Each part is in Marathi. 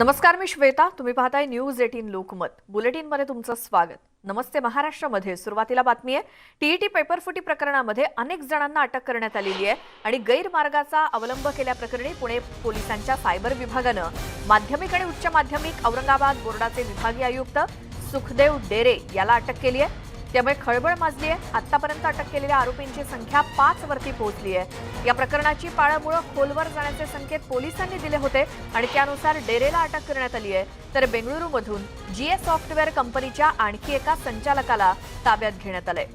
नमस्कार मी श्वेता. तुम्ही पाहताय न्यूज एटीन लोकमत. बुलेटिनमध्ये तुमचं स्वागत. नमस्ते महाराष्ट्रामध्ये. सुरुवातीला बातमी आहे. टीईटी पेपरफुटी प्रकरणामध्ये अनेक जणांना अटक करण्यात आलेली आहे आणि गैरमार्गाचा अवलंब केल्याप्रकरणी पुणे पोलिसांच्या सायबर विभागानं माध्यमिक आणि उच्च माध्यमिक औरंगाबाद बोर्डाचे विभागीय आयुक्त सुखदेव डेरे याला अटक केली आहे. त्यामुळे खळबळ माजली आहे आतापर्यंत अटक केलेल्या आरोपींची संख्या पाच वरती पोहोचली आहे या प्रकरणाची पाळामुळं खोलवर जाण्याचे संकेत पोलिसांनी दिले होते आणि त्यानुसार डेरेला अटक करण्यात आली आहे तर बेंगळुरूमधून जीए सॉफ्टवेअर कंपनीच्या आणखी एका संचालकाला ताब्यात घेण्यात आलंय.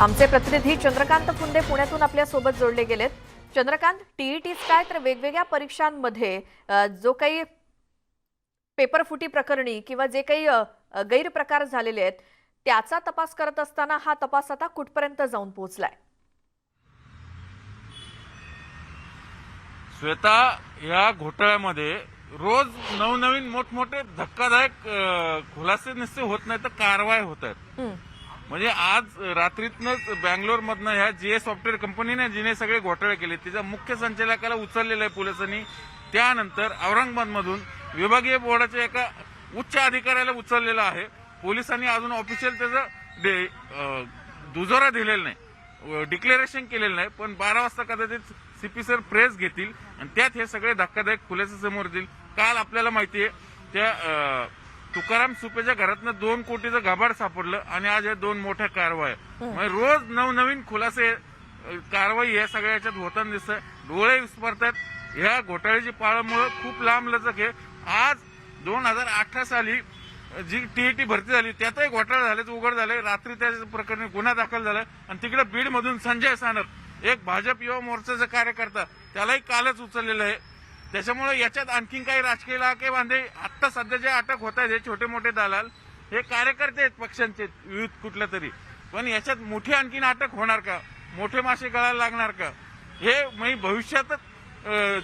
आमचे प्रतिनिधी चंद्रकांत फुंदे पुण्यातून आपल्यासोबत जोडले गेलेत. चंद्रकांत टीईटीच काय तर वेगवेगळ्या परीक्षांमध्ये जो काही पेपरफुटी प्रकरणी किंवा जे काही गैरप्रकार झालेले आहेत त्याचा तपास करत असताना हा तपास आता कुठपर्यंत जाऊन पोहोचलाय? श्वेता या घोटाळ्यामध्ये रोज नवनवीन मोठमोठे धक्कादायक खुलासे निश्चित होत नाही तर कारवाई होत आहेत. म्हणजे आज रात्रीतनंच बँगलोर मधनं ह्या जीए सॉफ्टवेअर कंपनीने जिने सगळे घोटाळे केले तिच्या मुख्य संचालकाला उचललेलं आहे पोलिसांनी. त्यानंतर औरंगाबाद मधून विभागीय बोर्डाच्या एका उच्च अधिकाऱ्याला उचललेलं आहे. पोलिसांनी अजून ऑफिशियल त्याचं डे- दुजोरा दिलेला नाही. डिक्लेरेशन केलेलं नाही पण बारा वाजता कदाचित सीपी सर प्रेस घेतील आणि त्यात हे सगळे धक्कादायक खुल्याच्या समोर येतील. काल आपल्याला माहिती आहे त्या तुकाराम सुपेच्या घरातनं दोन कोटीचं घाबाड सापडलं आणि आज या दोन मोठ्या कारवाया. म्हणजे रोज नवनवीन खुलासे कारवाई या सगळ्या याच्यात होताना दिसतंय. डोळे विस्मरतात ह्या घोटाळ्याची पाळमुळं खूप लांब लचक आहे. आज दोन हजार अठरा साली जी टीईटी भरती झाली त्यातही घोटाळा झाल्याचं उघड झालंय. रात्री त्या प्रकरणी गुन्हा दाखल झाला. आणि तिकडे बीड मधून संजय सानप एक भाजप युवा मोर्चाचा कार्यकर्ता त्यालाही कालच उचललेलं आहे. त्याच्यामुळे याच्यात आणखीन काही राजकीय लाके बांधे. सध्या जे अटक होत आहेत हे छोटे मोठे दलाल हे कार्यकर्ते आहेत पक्षांचे विविध कुठल्या तरी. पण याच्यात मोठी आणखीन अटक होणार का? मोठे मासे गळायला लागणार का? हे मी भविष्यातच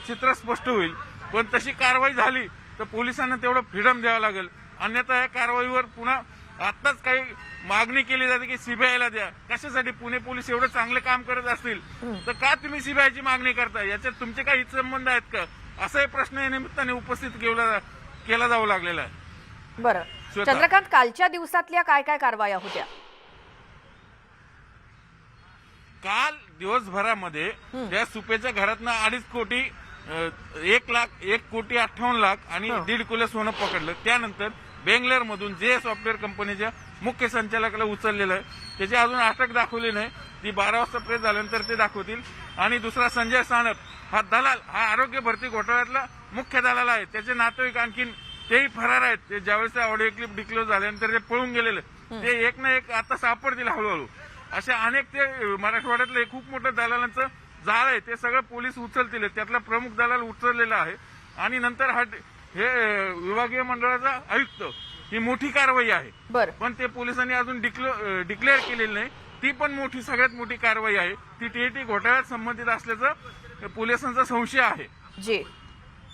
चित्र स्पष्ट होईल. पण तशी कारवाई झाली तर पोलिसांना तेवढं फ्रीडम द्यावं लागेल. अन्यथा या कारवाईवर पुन्हा आत्ताच काही मागणी केली जाते की सीबीआयला द्या. कशासाठी? पुणे पोलीस एवढं चांगलं काम करत असतील तर का तुम्ही सीबीआयची मागणी करता याच्यात तुमचे काही संबंध आहेत का? असाही प्रश्न या निमित्ताने उपस्थित केला केला जाऊ लागलेला आहे. बरं. चंद्रकांत कालच्या दिवसातल्या काय काय कारवाया होत्या? काल दिवसभरामध्ये त्या सुपेच्या घरातनं अडीच कोटी एक लाख एक कोटी अठ्ठावन्न लाख आणि. दीड किलो सोनं पकडलं. त्यानंतर बेंगलोर मधून जे सॉफ्टवेअर कंपनीच्या मुख्य संचालकाला उचललेलं आहे त्याची अजून अटक दाखवली नाही. ती बारा वाजता प्रेस झाल्यानंतर ते दाखवतील. आणि दुसरा संजय सानप हा दलाल हा आरोग्य भरती घोटाळ्यातला मुख्य दलाल आहे. त्याचे नातेवाईक आणखीन तेही फरार आहेत. ते ज्यावेळेस ऑडिओ क्लिप डिक्लोज झाल्यानंतर ते पळून गेलेले. ते एक ना एक आता सापडतील हळूहळू. असे अनेक ते मराठवाड्यातलं खूप मोठं दलालांचं जाळ आहे. ते सगळं पोलीस उचलतील. त्यातला प्रमुख दलाल उचललेला आहे. आणि नंतर हा हे विभागीय मंडळाचा आयुक्त ही मोठी कारवाई आहे. पण ते पोलिसांनी अजून डिक्लो डिक्लेअर केलेली नाही. ती पण मोठी सगळ्यात मोठी कारवाई आहे. ती टीएटी घोटाळ्यात संबंधित असल्याचं पोलिसांचा संशय आहे. जी.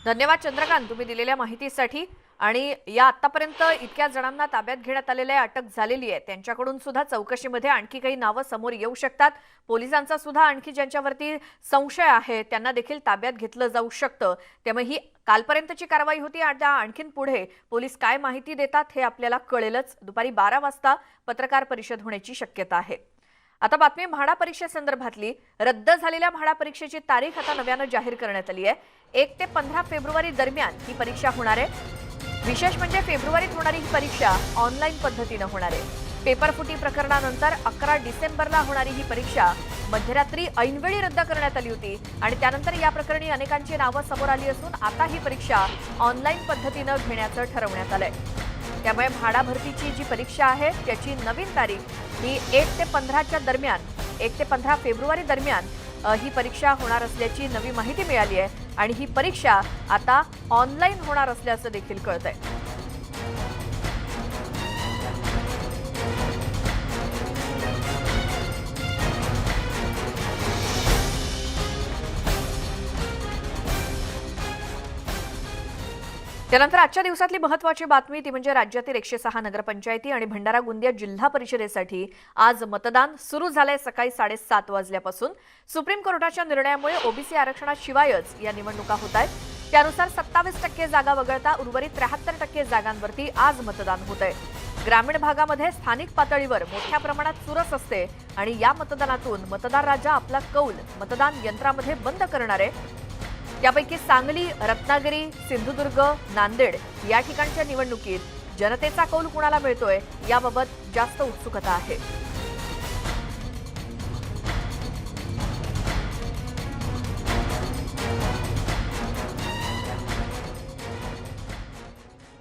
धन्यवाद चंद्रकांत तुम्ही दिलेल्या माहितीसाठी. आणि या आतापर्यंत इतक्या जणांना ताब्यात घेण्यात आलेल्या अटक झालेली आहे. त्यांच्याकडून सुद्धा चौकशीमध्ये आणखी काही नावं समोर येऊ शकतात. पोलिसांचा सुद्धा आणखी ज्यांच्यावरती संशय आहे त्यांना देखील ताब्यात घेतलं जाऊ शकतं. त्यामुळे ही कालपर्यंतची कारवाई होती. आता आणखीन पुढे पोलीस काय माहिती देतात हे आपल्याला कळेलच. दुपारी बारा वाजता पत्रकार परिषद होण्याची शक्यता आहे. आता बातमी म्हाडा परीक्षेसंदर्भातली रद्द झालेल्या म्हाडा परीक्षेची तारीख आता नव्यानं जाहीर करण्यात आली आहे. एक ते पंधरा फेब्रुवारी दरम्यान ही परीक्षा होणार आहे. विशेष म्हणजे फेब्रुवारीत होणारी ही परीक्षा ऑनलाईन पद्धतीनं होणार आहे. पेपरफुटी प्रकरणानंतर अकरा डिसेंबरला होणारी ही परीक्षा मध्यरात्री ऐनवेळी रद्द करण्यात आली होती आणि त्यानंतर या प्रकरणी अनेकांची नावं समोर आली असून आता ही परीक्षा ऑनलाईन पद्धतीनं घेण्याचं ठरवण्यात आलंय. त्यामुळे भाडाभरतीची भरतीची जी परीक्षा आहे त्याची नवीन तारीख ही एक ते पंधराच्या दरम्यान एक ते पंधरा फेब्रुवारी दरम्यान ही परीक्षा होणार असल्याची नवी माहिती मिळाली आहे आणि ही परीक्षा आता ऑनलाईन होणार असल्याचं देखील कळतंय. त्यानंतर आजच्या दिवसातली महत्वाची बातमी ती म्हणजे राज्यातील एकशे सहा नगरपंचायती आणि भंडारा गोंदिया जिल्हा परिषदेसाठी आज मतदान सुरू झालंय सकाळी साडेसात वाजल्यापासून. सुप्रीम कोर्टाच्या निर्णयामुळे ओबीसी आरक्षणाशिवायच या निवडणुका होत आहेत. त्यानुसार सत्तावीस टक्के जागा वगळता उर्वरित त्र्याहत्तर टक्के जागांवरती आज मतदान होत आहे ग्रामीण भागामध्ये स्थानिक पातळीवर मोठ्या प्रमाणात चुरस असते आणि या मतदानातून मतदार राजा आपला कौल मतदान यंत्रामध्ये बंद करणार आहे. यापैकी सांगली रत्नागिरी सिंधुदुर्ग नांदेड या ठिकाणच्या निवडणुकीत जनतेचा कौल कुणाला मिळतोय याबाबत जास्त उत्सुकता आहे.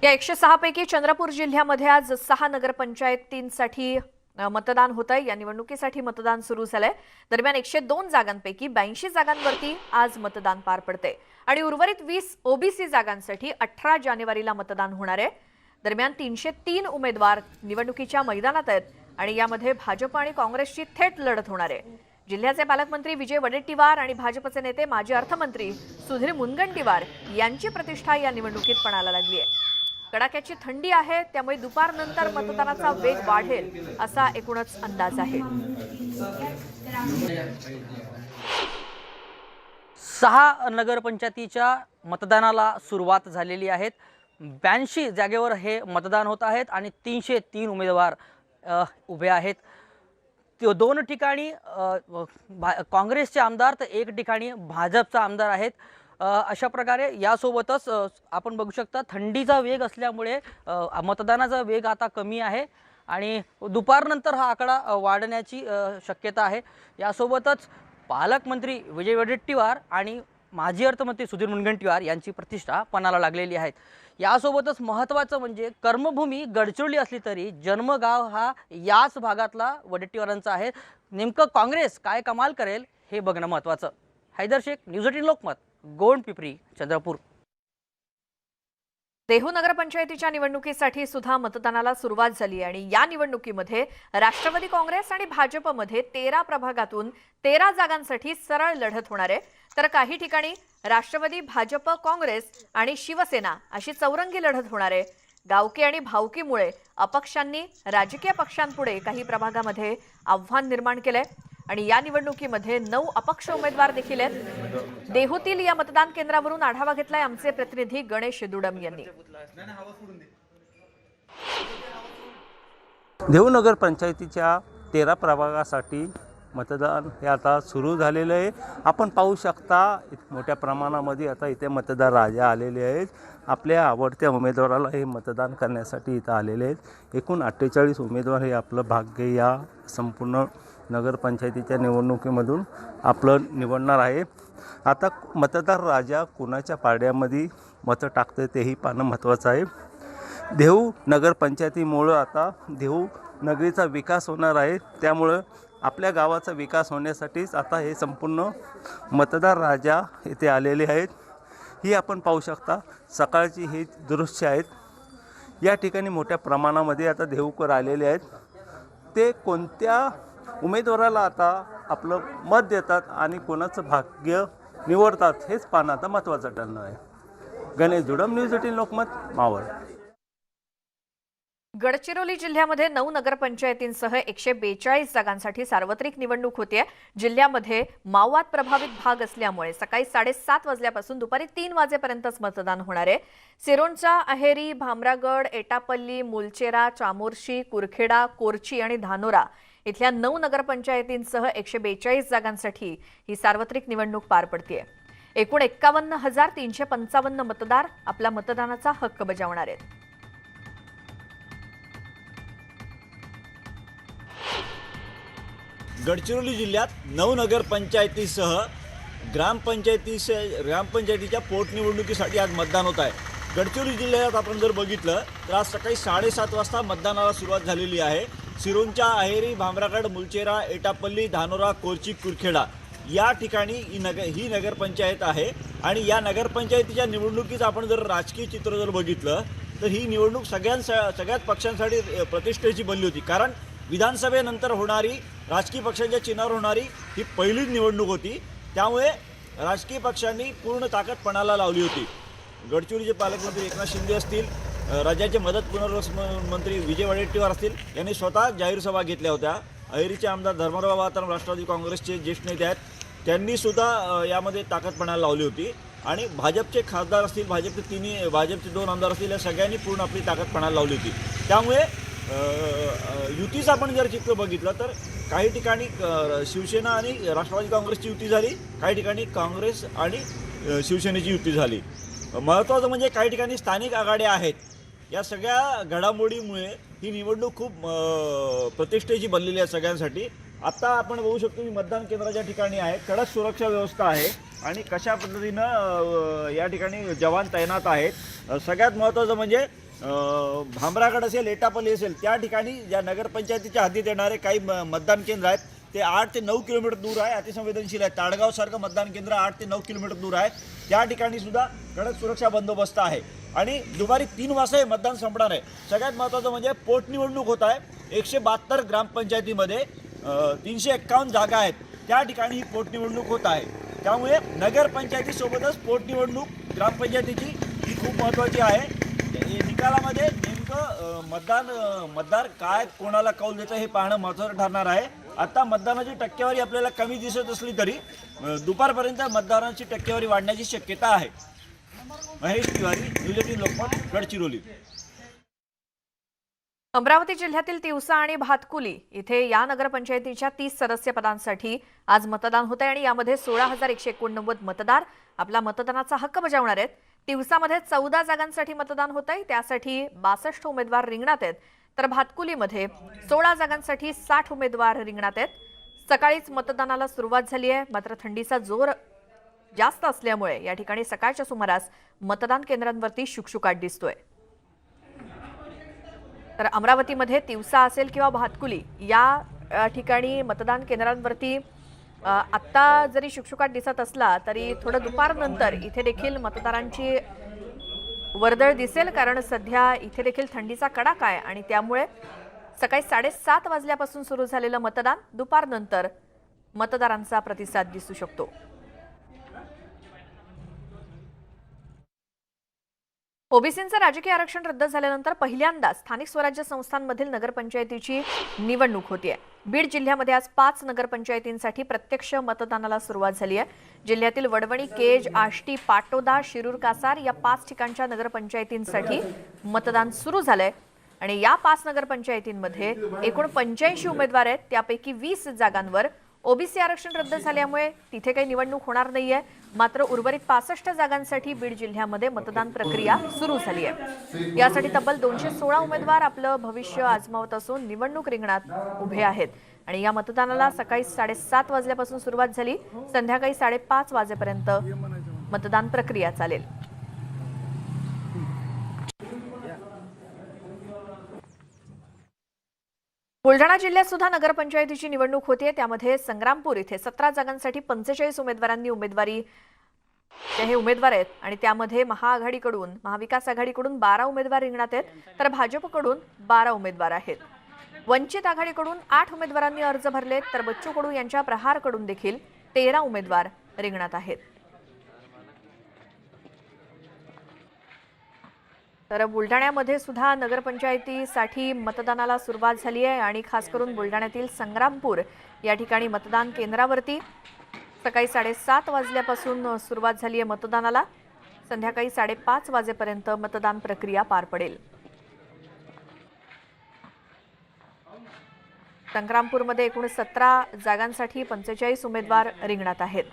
या एकशे सहा पैकी चंद्रपूर जिल्ह्यामध्ये आज सहा नगरपंचायतींसाठी मतदान होत आहे या निवडणुकीसाठी मतदान सुरू झालंय. दरम्यान एकशे दोन जागांपैकी ब्याऐंशी जागांवरती आज मतदान पार पडते आणि उर्वरित वीस ओबीसी जागांसाठी अठरा जानेवारीला मतदान होणार आहे. दरम्यान तीनशे तीन उमेदवार निवडणुकीच्या मैदानात आहेत आणि यामध्ये भाजप आणि काँग्रेसची थेट लढत होणार आहे. जिल्ह्याचे पालकमंत्री विजय वडेट्टीवार आणि भाजपचे नेते माजी अर्थमंत्री सुधीर मुनगंटीवार यांची प्रतिष्ठा या निवडणुकीत पणाला लागली आहे. कडाक्याची थंडी आहे त्यामुळे दुपारनंतर मतदानाचा वेग वाढेल असा एकूणच अंदाज आहे. सहा नगरपंचायतीच्या मतदानाला सुरुवात झालेली आहेत. ब्याऐंशी जागेवर हे मतदान होत आहेत आणि तीनशे तीन उमेदवार उभे आहेत. तो दोन ठिकाणी काँग्रेसचे आमदार तर एक ठिकाणी भाजपचा आमदार आहेत. अशा प्रकारे यासोबतच आपण बघू शकता थंडीचा वेग असल्यामुळे मतदानाचा वेग आता कमी आहे आणि दुपारनंतर हा आकडा वाढण्याची शक्यता आहे. यासोबतच पालकमंत्री विजय वडेट्टीवार आणि माजी अर्थमंत्री सुधीर मुनगंटीवार यांची प्रतिष्ठा पणाला लागलेली आहे. यासोबतच महत्त्वाचं म्हणजे कर्मभूमी गडचिरोली असली तरी जन्मगाव हा याच भागातला वडेट्टीवारांचा आहे. नेमकं काँग्रेस काय कमाल करेल हे बघणं महत्त्वाचं. Haidar Shaikh news eighteen Lokmat. Gond Pipri Chandrapur. Dehu नगरपंचायतीच्या निवडणुकीसाठी सुद्धा मतदानाला सुरुवात झाली आणि या निवडणुकीमध्ये राष्ट्रवादी काँग्रेस आणि भाजपमध्ये तेरा प्रभागातून तेरा जागांसाठी सरळ लढत होणार आहे. तर काही ठिकाणी राष्ट्रवादी भाजप काँग्रेस आणि शिवसेना अशी चौरंगी लढत होणार आहे. गावकी आणि भावकीमुळे अपक्षांनी राजकीय पक्षांपुढे काही प्रभागामध्ये आव्हान निर्माण केलंय. आणि या निवडणुकीमध्ये नऊ अपक्ष उमेदवार देखील आहेत. देहूतील या मतदान केंद्रावरून आढावा घेतलाय आमचे प्रतिनिधी गणेश दुडम यांनी. देहू नगर पंचायतीच्या तेरा प्रभागासाठी मतदान हे आता सुरू झालेलं आहे. आपण पाहू शकता मोठ्या प्रमाणामध्ये आता इथे मतदार राजा आलेले आहेत. आपल्या आवडत्या उमेदवाराला हे मतदान करण्यासाठी इथं आलेले आहेत. एकूण अठ्ठेचाळीस उमेदवार हे आपलं भाग्य या संपूर्ण नगरपंचायतीच्या निवडणुकीमधून आपलं निवडणार आहे. आता मतदार राजा कुणाच्या पारड्यामध्ये मतं टाकतं तेही पाहणं महत्त्वाचं आहे. देहू नगरपंचायतीमुळं आता देहू नगरीचा विकास होणार आहे. त्यामुळं आपल्या गावाचा विकास होण्यासाठीच आता हे संपूर्ण मतदार राजा इथे आलेले आहेत. ही आपण पाहू शकता सकाळची ही दृश्य आहेत. या ठिकाणी मोठ्या प्रमाणामध्ये आता देहूकर आलेले आहेत. ते कोणत्या उमेदवाराला आता आपलं मत देतात आणि कोणाचं भाग्य निवडतात हेच पाहणं आता महत्त्वाचं ठरणार आहे. Ganesh Judam news eighteen Lokmat Maval. Gadchiroli जिल्ह्यामध्ये नऊ नगरपंचायतींसह एकशे बेचाळीस जागांसाठी सार्वत्रिक निवडणूक होतीये. जिल्ह्यामध्ये माओवाद प्रभावित भाग असल्यामुळे सकाळी साडेसात वाजल्यापासून दुपारी तीन वाजेपर्यंतच मतदान होणार आहे. सिरोंचा अहेरी भामरागड एटापल्ली मुलचेरा चामोर्शी कुरखेडा कोरची आणि धानोरा इथल्या नऊ नगरपंचायतींसह एकशे बेचाळीस जागांसाठी ही सार्वत्रिक निवडणूक पार पडतीये. एकूण एक्कावन्न हजार तीनशे पंचावन्न मतदार आपला मतदानाचा हक्क बजावणार आहेत. गडचिरोली जिल्ह्यात नऊ नगरपंचायतीसह ग्रामपंचायती ग्रामपंचायतीच्या पोटनिवडणुकीसाठी आज मतदान होत आहे. गडचिरोली जिल्ह्यात आपण जर बघितलं तर आज सकाळी साडेसात वाजता मतदानाला सुरुवात झालेली आहे. सिरोंच्या अहेरी भामरागड मुलचेरा एटापल्ली धानोरा कोरची कुरखेडा. या ठिकाणी ही नगर ही नगरपंचायत आहे आणि या नगरपंचायतीच्या निवडणुकीचं आपण जर राजकीय चित्र जर बघितलं तर ही निवडणूक सगळ्यांसा सगळ्याच पक्षांसाठी प्रतिष्ठेची बनली होती. कारण विधानसभेनंतर होणारी राजकीय पक्षांच्या चिन्हावर होणारी ही पहिलीच निवडणूक होती. त्यामुळे राजकीय पक्षांनी पूर्ण ताकद पणाला लावली होती. गडचिरोलीचे पालकमंत्री एकनाथ शिंदे असतील राज्याचे मदत पुनर्वसन मंत्री विजय वडेट्टीवार असतील यांनी स्वतः जाहीर सभा घेतल्या होत्या. अहिरीचे आमदार धर्मराव वातावरण राष्ट्रवादी काँग्रेसचे ज्येष्ठ नेते आहेत. त्यांनी सुद्धा यामध्ये ताकद पणाला लावली होती. आणि भाजपचे खासदार असतील भाजपचे तिन्ही भाजपचे दोन आमदार असतील या सगळ्यांनी पूर्ण आपली ताकद पणाला लावली होती. त्यामुळे युतीचं आपण जर चित्र बघितलं तर काही ठिकाणी शिवसेना आणि राष्ट्रवादी काँग्रेसची युती झाली काही ठिकाणी काँग्रेस आणि शिवसेनेची युती झाली. महत्त्वाचं म्हणजे काही ठिकाणी स्थानिक आघाड्या आहेत. या सगळ्या घडामोडीमुळे ही निवडणूक खूप प्रतिष्ठेची बनलेली आहे सगळ्यांसाठी. आत्ता आपण बघू शकतो की मतदान केंद्राच्या ठिकाणी आहे कडक सुरक्षा व्यवस्था आहे आणि कशा पद्धतीनं या ठिकाणी जवान तैनात आहेत. सगळ्यात महत्त्वाचं म्हणजे अ, भामरागड असेल एटापल्ली असेल त्या ठिकाणी ज्या नगरपंचायतीच्या हद्दीत येणारे काही मतदान केंद्र आहेत ते आठ ते नऊ किलोमीटर दूर आहे अतिसंवेदनशील आहे. ताडगावसारखं मतदान केंद्र आठ ते नऊ किलोमीटर दूर आहे. त्या ठिकाणी सुद्धा कडक सुरक्षा बंदोबस्त आहे. आणि दुपारी तीन वाजता हे मतदान संपणार आहे. सगळ्यात महत्त्वाचं म्हणजे पोटनिवडणूक होत आहे. एकशे बहात्तर ग्रामपंचायतीमध्ये तीनशे एक्कावन्न जागा आहेत. त्या ठिकाणी ही पोटनिवडणूक होत आहे. त्यामुळे नगरपंचायतीसोबतच पोटनिवडणूक ग्रामपंचायतीची ही खूप महत्त्वाची आहे. निकालामध्ये नेमकं मतदान मतदार काय कोणाला कौल देतं हे पाहणं महत्त्वाचं ठरणार आहे. आता मतदानाची टक्केवारी आपल्याला कमी दिसत असली तरी दुपारपर्यंत मतदानाची टक्केवारी वाढण्याची शक्यता आहे. महेश तिवारी न्यूज लोकमत गडचिरोली. अमरावती जिल्ह्यातील तिवसा आणि भातकुली इथे या नगरपंचायतीच्या तीस सदस्य पदांसाठी आज मतदान होत आहे आणि यामध्ये सोळा हजार एकशे एकोणनव्वद मतदार आपला मतदानाचा हक्क बजावणार आहेत. तिवसामध्ये चौदा जागांसाठी मतदान होत आहे त्यासाठी बासष्ट उमेदवार रिंगणात आहेत. तर भातकुलीमध्ये सोळा जागांसाठी साठ उमेदवार रिंगणात आहेत. सकाळीच मतदानाला सुरुवात झाली आहे. मात्र थंडीचा जोर जास्त असल्यामुळे या ठिकाणी सकाळच्या सुमारास मतदान केंद्रांवरती शुकशुकाट दिसतोय. तर अमरावतीमध्ये तिवसा असेल किंवा भातकुली या ठिकाणी मतदान केंद्रांवरती आत्ता जरी शुकशुकाट दिसत असला तरी थोडं दुपारनंतर इथे देखील मतदारांची वर्दळ दिसेल कारण सध्या इथे देखील थंडीचा कडाका आहे आणि त्यामुळे सकाळी साडेसात वाजल्यापासून सुरू झालेलं मतदान दुपारनंतर मतदारांचा प्रतिसाद दिसू शकतो. ओबीसींचं राजकीय आरक्षण रद्द झाल्यानंतर पहिल्यांदा स्थानिक स्वराज्य संस्थांमधील नगरपंचायतीची निवडणूक होतीये. बीड जिल्ह्यामध्ये आज पाच नगरपंचायतींसाठी प्रत्यक्ष मतदानाला सुरुवात झाली आहे. जिल्ह्यातील वडवणी केज आष्टी पाटोदा शिरूर कासार या पाच ठिकाणच्या नगरपंचायतींसाठी मतदान सुरू झालंय. आणि या पाच नगरपंचायतींमध्ये एकूण पंच्याऐंशी उमेदवार आहेत. त्यापैकी वीस जागांवर ओबीसी आरक्षण रद्द झाल्यामुळे तिथे काही निवडणूक होणार नाहीये. मात्र उर्वरित पासष्ट जागांसाठी बीड जिल्ह्यामध्ये मतदान प्रक्रिया सुरू झाली आहे. यासाठी तब्बल दोनशे सोळा उमेदवार आपलं भविष्य आजमावत असून निवडणूक रिंगणात उभे आहेत. आणि या मतदानाला सकाळी साडेसात वाजल्यापासून सुरुवात झाली. संध्याकाळी साडेपाच वाजेपर्यंत मतदान प्रक्रिया चालेल. बुलढाणा जिल्ह्यात सुद्धा नगरपंचायतीची निवडणूक होतीये. त्यामध्ये संग्रामपूर इथे सतरा जागांसाठी पंचेचाळीस उमेदवारांनी उमेदवारी हे उमेदवार आहेत. आणि त्यामध्ये महाआघाडीकडून महाविकास आघाडीकडून बारा उमेदवार रिंगणात आहेत. तर भाजपकडून बारा उमेदवार आहेत. वंचित आघाडीकडून आठ उमेदवारांनी अर्ज भरलेत. तर बच्चू कडू यांच्या प्रहारकडून देखील तेरा उमेदवार रिंगणात आहेत. तर बुलढाण्यामध्ये सुद्धा नगरपंचायतीसाठी मतदानाला सुरुवात झाली आहे आणि खास करून बुलढाण्यातील संग्रामपूर या ठिकाणी मतदान केंद्रावरती सकाळी साडेसात वाजल्यापासून सुरुवात झाली आहे मतदानाला. संध्याकाळी साडेपाच वाजेपर्यंत मतदान प्रक्रिया पार पडेल. संग्रामपूरमध्ये एकूण सतरा जागांसाठी पंचेचाळीस उमेदवार रिंगणात आहेत.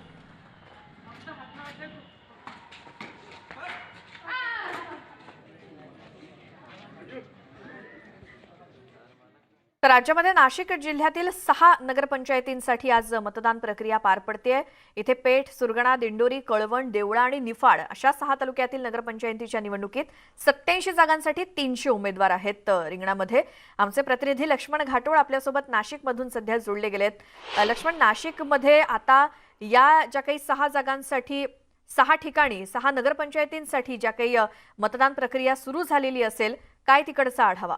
तर राज्यामध्ये नाशिक जिल्ह्यातील सहा नगरपंचायतींसाठी आज मतदान प्रक्रिया पार पडते. इथे पेठ सुरगणा दिंडोरी कळवण देवळा आणि निफाड अशा सहा तालुक्यातील नगरपंचायतीच्या निवडणुकीत सत्याऐंशी जागांसाठी तीनशे उमेदवार आहेत. रिंगणामध्ये आमचे प्रतिनिधी लक्ष्मण घाटोळ आपल्यासोबत नाशिकमधून सध्या जोडले गेलेत. लक्ष्मण नाशिकमध्ये आता या ज्या काही सहा जागांसाठी सहा ठिकाणी सहा नगरपंचायतींसाठी ज्या काही मतदान प्रक्रिया सुरू झालेली असेल काय तिकडचा आढावा?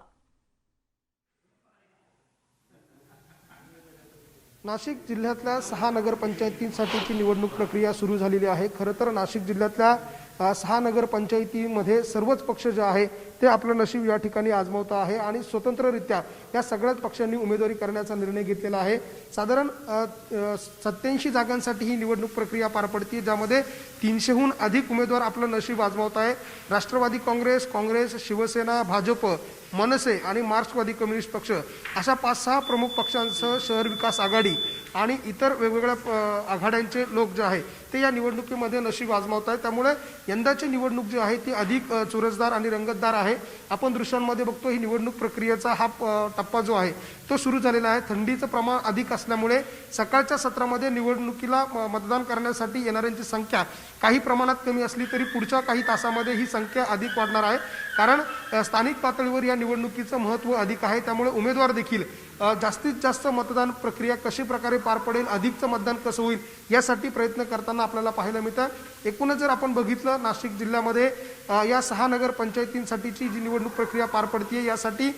नाशिक जिल्ह्यातल्या सहा नगरपंचायतींसाठीची निवडणूक प्रक्रिया सुरू झालेली आहे. खरं तर नाशिक जिल्ह्यातल्या सहा नगरपंचायतीमध्ये सर्वच पक्ष जे आहे ते आपलं नशीब या ठिकाणी आजमावत आहे आणि स्वतंत्ररित्या या सगळ्याच पक्षांनी उमेदवारी करण्याचा निर्णय घेतलेला आहे. साधारण सत्याऐंशी जागांसाठी ही निवडणूक प्रक्रिया पार पडते ज्यामध्ये तीनशेहून अधिक उमेदवार आपलं नशीब आजमावत आहे. राष्ट्रवादी काँग्रेस काँग्रेस शिवसेना भाजप मनसे आणि मार्क्सवादी कम्युनिस्ट पक्ष अशा पाच सहा प्रमुख पक्षांसह शहर विकास आघाडी आणि इतर वेगवेगळ्या आघाड्यांचे लोक जे आहे ते या निवडणुकीमध्ये नशीब आजमावत आहेत त्यामुळे यंदाची निवडणूक जी आहे ती अधिक चुरसदार आणि रंगतदार आहे. आपण दृश्यांमध्ये बघतो ही निवडणूक प्रक्रियेचा हा टप्पा जो आहे तो सुरू झालेला आहे. थंडीचं प्रमाण अधिक असल्यामुळे सकाळच्या सत्रामध्ये निवडणुकीला म- मतदान करण्यासाठी येणाऱ्यांची संख्या काही प्रमाणात कमी असली तरी पुढच्या काही तासामध्ये ही संख्या अधिक वाढणार आहे. कारण स्थानिक पातळीवर या निवडणुकीचं महत्त्व अधिक आहे त्यामुळे उमेदवार देखील जास्तीत जास्त मतदान प्रक्रिया कशी प्रकारे पार पडेल अधिकचं मतदान कसं होईल यासाठी प्रयत्न करताना आपल्याला पाहायला मिळतं. एकूणच जर आपण बघितलं नाशिक जिल्ह्यामध्ये या सहा नगरपंचायतींसाठीची जी निवडणूक प्रक्रिया पार पडते यासाठी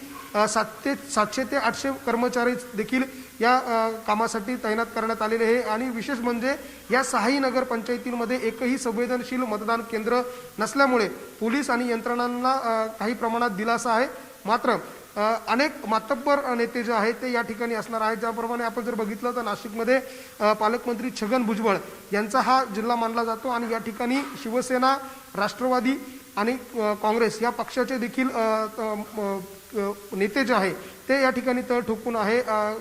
सात ते सातशे ते आठशे कर्मचारी देखील या कामासाठी तैनात करण्यात आलेले आहे. आणि विशेष म्हणजे या सहाही नगरपंचायतींमध्ये एकही संवेदनशील मतदान केंद्र नसल्यामुळे पोलीस आणि यंत्रणांना काही प्रमाणात दिलासा आहे. मात्र अनेक मातब्बर नेते जे आहेत ते या ठिकाणी असणार आहेत. ज्याप्रमाणे आपण जर बघितलं तर नाशिकमध्ये पालकमंत्री छगन भुजबळ यांचा हा जिल्हा मानला जातो आणि या ठिकाणी शिवसेना राष्ट्रवादी आणि काँग्रेस या पक्षाचे देखील नेते जे आहे ते या ठिकाणी तळ ठोकून आहे.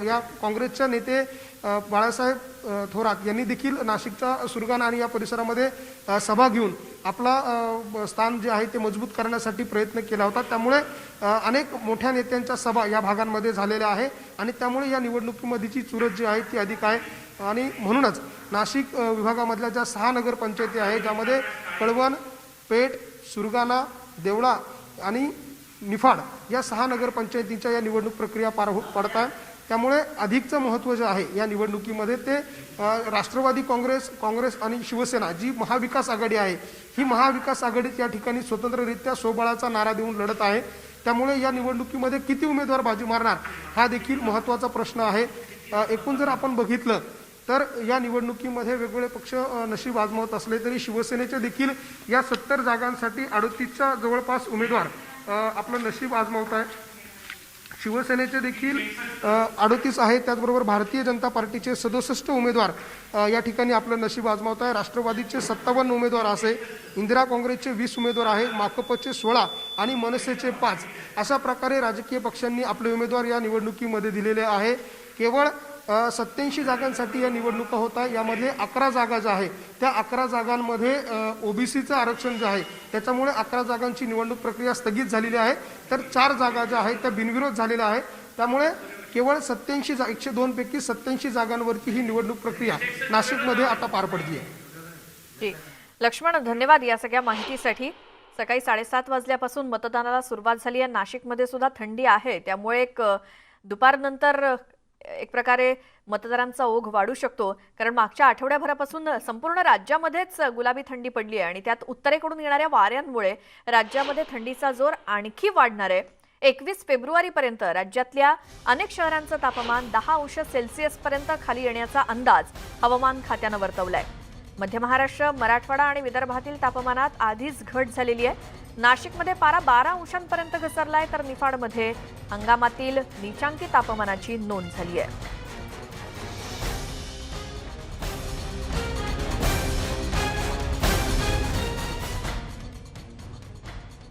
या काँग्रेसच्या नेते बाळासाहेब थोरात यांनी देखील नाशिकच्या सुरगाणा आणि या परिसरामध्ये सभा घेऊन आपला स्थान जे आहे ते मजबूत करण्यासाठी प्रयत्न केला होता. त्यामुळे अनेक मोठ्या नेत्यांच्या सभा या भागांमध्ये झालेल्या आहे आणि त्यामुळे या निवडणुकीमध्येची चुरत जी आहे ती अधिक आहे. आणि म्हणूनच नाशिक विभागामधल्या ज्या सहा नगरपंचायती आहे ज्यामध्ये कळवण पेठ सुरगाणा देवळा आणि निफाड या सहा नगरपंचायतींच्या या निवडणूक प्रक्रिया पार हो पडत आहे त्यामुळे अधिकचं महत्त्व जे आहे या निवडणुकीमध्ये ते राष्ट्रवादी काँग्रेस काँग्रेस आणि शिवसेना जी महाविकास आघाडी आहे ही महाविकास आघाडी या ठिकाणी स्वतंत्ररित्या सोबाळाचा नारा देऊन लढत आहे. त्यामुळे या निवडणुकीमध्ये किती उमेदवार बाजी मारणार हा देखील महत्त्वाचा प्रश्न आहे. एकूण जर आपण बघितलं तर या निवडणुकीमध्ये वेगवेगळे पक्ष नशीब आजमावत असले तरी शिवसेनेचे देखील या सत्तर जागांसाठी अडतीसच्या जवळपास उमेदवार आपलं नशीब आजमावत आहे. शिवसेनेचे देखील अडतीस आहे त्याचबरोबर भारतीय जनता पार्टीचे सदुसष्ट उमेदवार या ठिकाणी आपलं नशीब आजमावत आहे. राष्ट्रवादीचे सत्तावन्न उमेदवार असे इंदिरा काँग्रेसचे वीस उमेदवार आहे माकपचे सोळा आणि मनसेचे पाच. अशा प्रकारे राजकीय पक्षांनी आपले उमेदवार या निवडणुकीमध्ये दिलेले आहे. केवळ सत्याऐंशी जागांसाठी या निवडणुका होत. आहे यामध्ये अकरा जागा ज्या आहे त्या अकरा जागांमध्ये ओबीसीचं आरक्षण जे आहे त्याच्यामुळे अकरा जागांची निवडणूक प्रक्रिया स्थगित झालेली आहे. तर चार जागा ज्या आहेत त्या बिनविरोध झालेल्या आहेत. त्यामुळे केवळ सत्याऐंशी जा एकशे दोनपैकी सत्याऐंशी जागांवरती ही निवडणूक प्रक्रिया नाशिकमध्ये आता पार पडली आहे. लक्ष्मण धन्यवाद या सगळ्या माहितीसाठी. सकाळी साडेसात वाजल्यापासून मतदानाला सुरुवात झाली आहे. नाशिकमध्ये सुद्धा थंडी आहे. त्यामुळे एक दुपारनंतर एक प्रकारे मतदारांचा ओघ वाढू शकतो. कारण मागच्या आठवड्याभरापासून संपूर्ण राज्यामध्येच गुलाबी थंडी पडली आहे आणि त्यात उत्तरेकडून येणाऱ्या वाऱ्यांमुळे राज्यामध्ये थंडीचा जोर आणखी वाढणार आहे. एकवीस फेब्रुवारीपर्यंत राज्यातल्या अनेक शहरांचं तापमान दहा अंश सेल्सिअसपर्यंत खाली येण्याचा अंदाज हवामान खात्यानं वर्तवलाय. मध्य महाराष्ट्र मराठवाडा आणि विदर्भातील तापमानात आधीच घट झालेली आहे. नाशिकमध्ये पारा बारा अंशांपर्यंत घसरलाय तर निफाडमध्ये हंगामातील नीचांकी तापमानाची नोंद झाली आहे.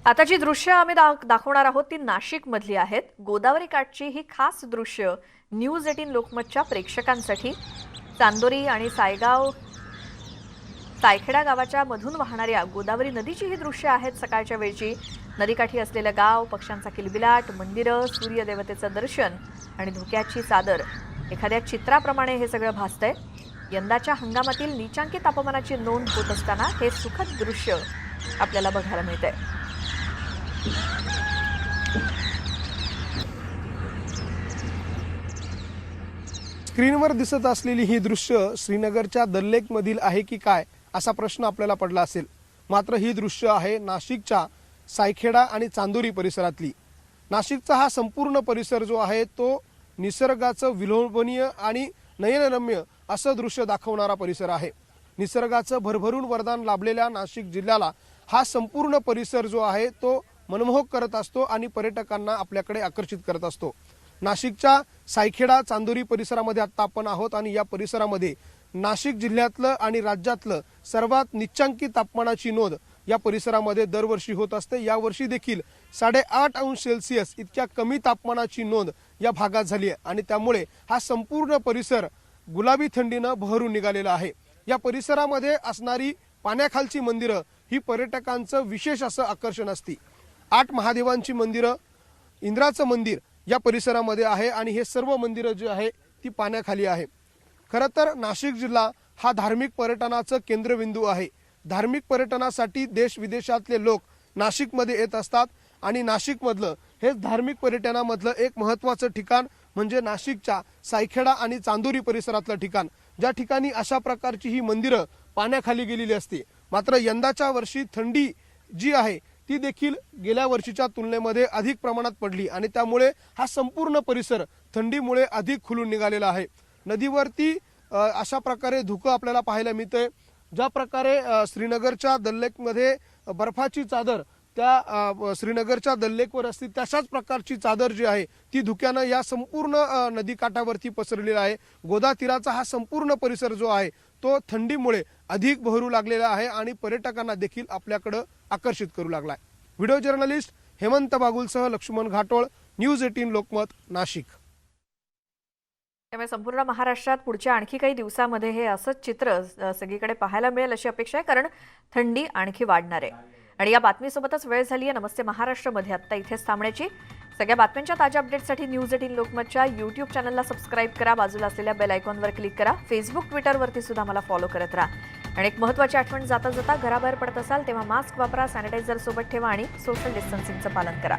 आता जी दृश्य आम्ही दाखवणार आहोत ती नाशिकमधली आहेत. गोदावरी काठची ही खास दृश्य न्यूज एटीन लोकमतच्या प्रेक्षकांसाठी. चांदोरी आणि सायगाव सायखेडा गावाच्या मधून वाहणाऱ्या गोदावरी नदीची ही दृश्य आहेत सकाळच्या वेळची. नदीकाठी असलेलं गाव पक्ष्यांचा किलबिलाट मंदिरं सूर्यदेवतेचं दर्शन आणि धुक्याची चादर. एखाद्या चित्राप्रमाणे हे सगळं भासतंय. यंदाच्या हंगामातील नीचांकी तापमानाची नोंद होत असताना हे सुखद दृश्य आपल्याला बघायला मिळतंय. स्क्रीनवर दिसत असलेली ही दृश्य श्रीनगरच्या दल्लेकमधील आहे की काय? असा प्रश्न आपल्याला पडला असेल. मात्र ही दृश्य आहे नाशिकच्या सायखेडा आणि चांदोरी परिसरातली. नाशिकचा हा संपूर्ण परिसर जो आहे तो निसर्गाचं विलोभनीय आणि नयनरम्य असं दृश्य दाखवणारा परिसर आहे. निसर्गाचं भरभरून वरदान लाभलेल्या नाशिक जिल्ह्याला हा संपूर्ण परिसर जो आहे तो मनमोहक करत असतो आणि पर्यटकांना आपल्याकडे आकर्षित करत असतो. नाशिकच्या सायखेडा चांदोरी परिसरामध्ये आत्ता आपण आहोत आणि या परिसरामध्ये नाशिक जिल्ह्यातलं आणि राज्यातलं सर्वात निच्चांकी तापमानाची नोंद या परिसरामध्ये दरवर्षी होत असते. यावर्षी देखील साडेआठ अंश सेल्सिअस इतक्या कमी तापमानाची नोंद या भागात झाली आहे आणि त्यामुळे हा संपूर्ण परिसर गुलाबी थंडीनं बहरून निघालेला आहे. या परिसरामध्ये असणारी पाण्याखालची मंदिरं ही पर्यटकांचं विशेष असं आकर्षण असते. आठ महादेवांची मंदिरं इंद्राचं मंदिर या परिसरामध्ये आहे आणि हे सर्व मंदिरं जी आहे ती पाण्याखाली आहे. खरं तर नाशिक जिल्हा हा धार्मिक पर्यटनाचं केंद्रबिंदू आहे. धार्मिक पर्यटनासाठी देश विदेशातले लोक नाशिकमध्ये येत असतात आणि नाशिकमधलं हेच धार्मिक पर्यटनामधलं एक महत्त्वाचं ठिकाण म्हणजे नाशिकच्या सायखेडा आणि चांदोरी परिसरातलं ठिकाण. ज्या ठिकाणी अशा प्रकारची ही मंदिरं पाण्याखाली गेलेली असते. मात्र यंदाच्या वर्षी थंडी जी आहे ती देखील गेल्या वर्षीच्या तुलनेमध्ये अधिक प्रमाणात पडली आणि त्यामुळे हा संपूर्ण परिसर थंडीमुळे अधिक खुलून निघालेला आहे. नदीवरती अशा प्रकारे धुकं आपल्याला पाहायला मिळतंय. ज्या प्रकारे श्रीनगरच्या दल्लेकमध्ये बर्फाची चादर त्या श्रीनगरच्या दल्लेकवर असते तशाच प्रकारची चादर जी आहे ती धुक्यानं या संपूर्ण नदीकाठावरती पसरलेला आहे. गोदा तीराचा हा संपूर्ण परिसर जो आहे तो थंडीमुळे अधिक बहरू लागलेला आहे आणि पर्यटकांना देखील आपल्याकडं आकर्षित करू लागलाय. व्हिडिओ जर्नलिस्ट हेमंत बागुलसह लक्ष्मण घाटोळ न्यूज एटीन लोकमत नाशिक. त्यामुळे संपूर्ण महाराष्ट्रात पुढच्या आणखी काही दिवसामध्ये हे असंच चित्र सगळीकडे पाहायला मिळेल अशी अपेक्षा आहे कारण थंडी आणखी वाढणार आहे. आणि या बातमीसोबतच वेळ झाली आहे नमस्ते महाराष्ट्रमध्ये आत्ता इथेच थांबण्याची. सगळ्या बातम्यांच्या ताज्या अपडेटसाठी न्यूज एटीन लोकमतच्या यूट्यूब चॅनलला सबस्क्राईब करा बाजूला असलेल्या बेल आयकॉनवर क्लिक करा. फेसबुक ट्विटरवरती सुद्धा मला फॉलो करत राहा. आणि एक महत्त्वाची आठवण जाता जाता घराबाहेर पडत असाल तेव्हा मास्क वापरा सॅनिटायझर सोबत ठेवा आणि सोशल डिस्टन्सिंगचं पालन करा.